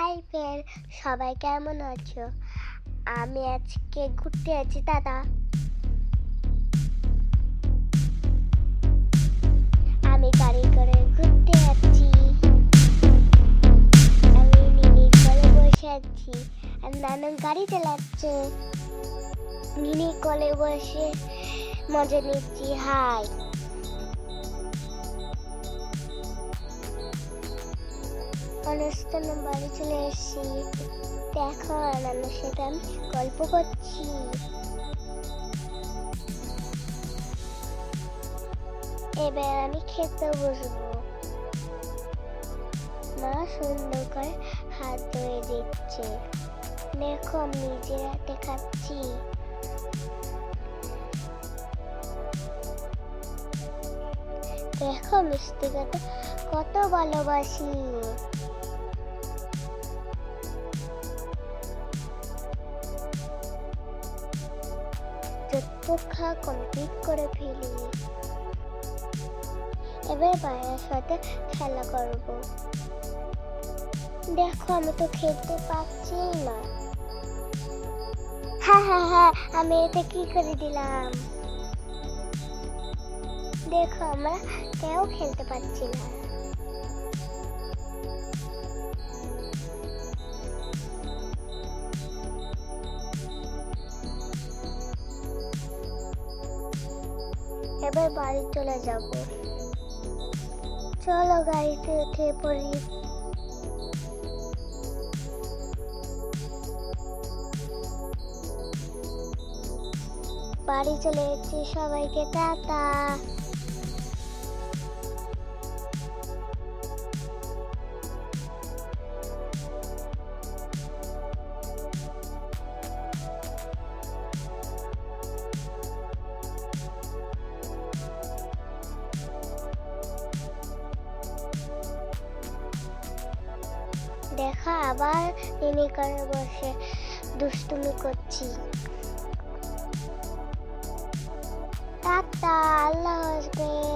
Hi friend সবাই কেমন আছো? আমি আজকে ঘুরতে আছি, দাদা। আমি গাড়ি করে ঘুরতে যাচ্ছি আমি নিনির কোলে বসে আছি, আর নানু গাড়ি চালাচ্ছে। নিনি কোলে বসে মজা নিচ্ছি, হাই। অনুষ্ঠানে বাড়ি চলে এসেছি। দেখো নানুর সাথে আমি গল্প করছি। এবার আমি খেতে বসবো। মা সুন্দর করে হাত ধুয়ে দিচ্ছে। দেখো, আমি নিজের হাতে খাচ্ছি। দেখো মিষ্টি কত ভালোবাসি। খাওয়া কমপ্লিট করে ফেলি। এবার বাইরের সাথে খেলা করব। দেখো, আমি তো খেলতে পারছি না। হ্যাঁ হ্যাঁ হ্যাঁ আমি এটা কি করে দিলাম? দেখো, আমরা কেউ খেলতে পারছি না। এবার বাড়ি চলে যাব। চলো গাড়িতে উঠে পড়ি। বাড়ি চলে এসেছি সবাইকে টাটা। দেখা আবার তিনি করে বসে দুষ্টুমি করছি। টাটা আল্লাহ হাফেজ।